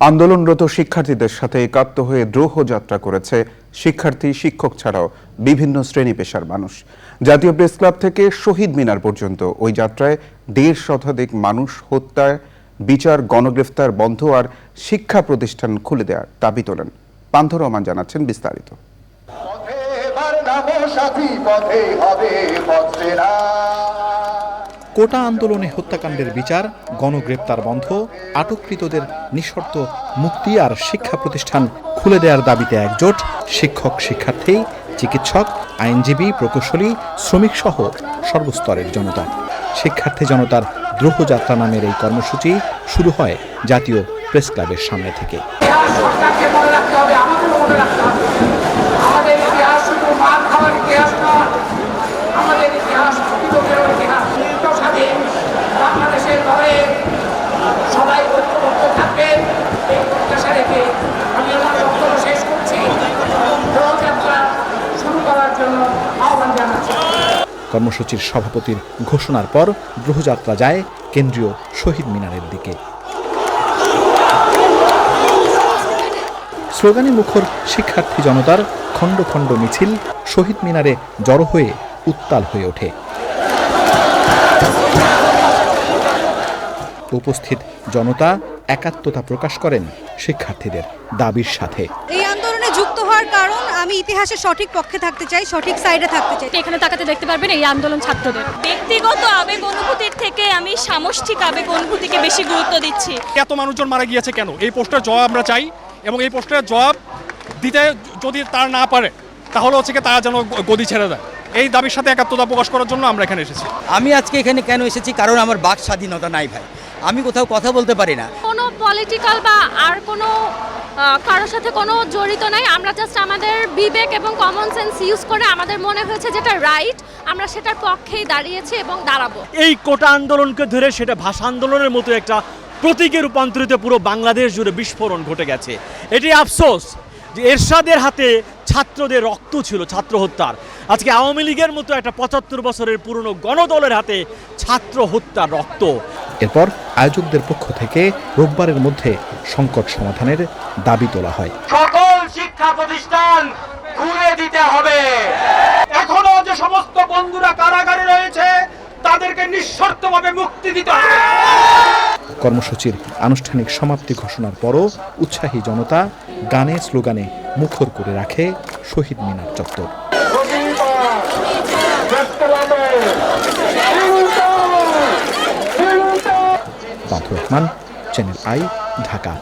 আন্দোলনরত শিক্ষার্থীদের সাথে একাত্ম হয়ে দ্রোহ যাত্রা করেছে শিক্ষার্থী, শিক্ষক ছাড়াও বিভিন্ন শ্রেণি পেশার মানুষ। জাতীয় প্রেস ক্লাব থেকে শহীদ মিনার পর্যন্ত ওই যাত্রায় দেড় শতাধিক মানুষ হত্যায় বিচার, গণগ্রেফতার বন্ধ আর শিক্ষা প্রতিষ্ঠান খুলে দেওয়ার দাবি তোলেন। পান্থ রহমান জানাচ্ছেন বিস্তারিত। পথে হবে কোটা আন্দোলনে হত্যাকাণ্ডের বিচার, গণগ্রেপ্তার বন্ধ, আটককৃতদের নিঃশর্ত মুক্তি আর শিক্ষা প্রতিষ্ঠান খুলে দেওয়ার দাবিতে একজোট শিক্ষক শিক্ষার্থী, চিকিৎসক, আইনজীবী, প্রকৌশলী, শ্রমিক সহ সর্বস্তরের জনতা। শিক্ষার্থী জনতার দ্রোহযাত্রা নামের এই কর্মসূচি শুরু হয় জাতীয় প্রেস ক্লাবের সামনে থেকে। কর্মসূচির সভাপতির ঘোষণার পর গ্রহযাত্রা যায় কেন্দ্রীয় শহীদ মিনারের দিকে। স্লোগানে মুখর শিক্ষার্থী জনতার খণ্ড খণ্ড মিছিল শহীদ মিনারে জড়ো হয়ে উত্তাল হয়ে ওঠে। উপস্থিত জনতা একাত্মতা প্রকাশ করেন শিক্ষার্থীদের দাবির সাথে। এই কারণ আমি ইতিহাসের সঠিক পক্ষে থাকতে চাই সঠিক সাইডে থাকতে চাই। এখানে তাকাতে দেখতে পারবেন এই আন্দোলন ছাত্রদের। ব্যক্তিগত আবেগ অনুভূতির থেকে আমি সামষ্টিক আবেগ অনুভূতিকে বেশি গুরুত্ব দিচ্ছি। এত মানুষজন মারা গিয়েছে কেন? এই পোস্টের জবাব আমরা চাই এবং এই পোস্টের জবাব দিতে যদি তার না পারে তাহলে হচ্ছে কি তারা যেন গদি ছেড়ে দেয়। এই দাবির সাথে একাত্মতা প্রকাশ করার জন্য আমরা এখানে এসেছি। আমি আজকে এখানে কেন এসেছি? কারণ আমার বাক স্বাধীনতা নাই ভাই। আমি কোথাও কথা বলতে পারি না। কোনো পলিটিক্যাল বা আর কোনো কারোর সাথে কোনো জড়িত নাই। আমরা জাস্ট আমাদের বিবেক এবং কমন সেন্স ইউজ করে আমাদের মনে হয়েছে যেটা রাইট আমরা সেটার পক্ষেই দাঁড়িয়েছি এবং দাঁড়াবো। এই কোটা আন্দোলনকে ধরে সেটা ভাষা আন্দোলনের মতো একটা প্রতীকে রূপান্তরিত পুরো বাংলাদেশ জুড়ে বিস্ফোরণ ঘটে গেছে। এটি আফসোস যে এরশাদের হাতে ছাত্রদের রক্ত ছিল, ছাত্র হত্যার। আজকে আওয়ামী লীগের মতো একটা পঁচাত্তর বছরের পুরনো গণদলের হাতে ছাত্র হত্যার রক্ত। এরপর আয়োজকদের পক্ষ থেকে রোববারের মধ্যে সংকট সমাধানের দাবি তোলা হয়। সকল শিক্ষা প্রতিষ্ঠান খুলে দিতে হবে। এখনও যে সমস্ত বন্ধুরা কারাগারে রয়েছে তাদেরকে নিঃশর্তভাবে মুক্তি দিতে হবে। কর্মসূচির আনুষ্ঠানিক সমাপ্তি ঘোষণার পরও উৎসাহী জনতা গানে স্লোগানে মুখর করে রাখে শহীদ মিনার চত্বর। Rahman channel I Dhaka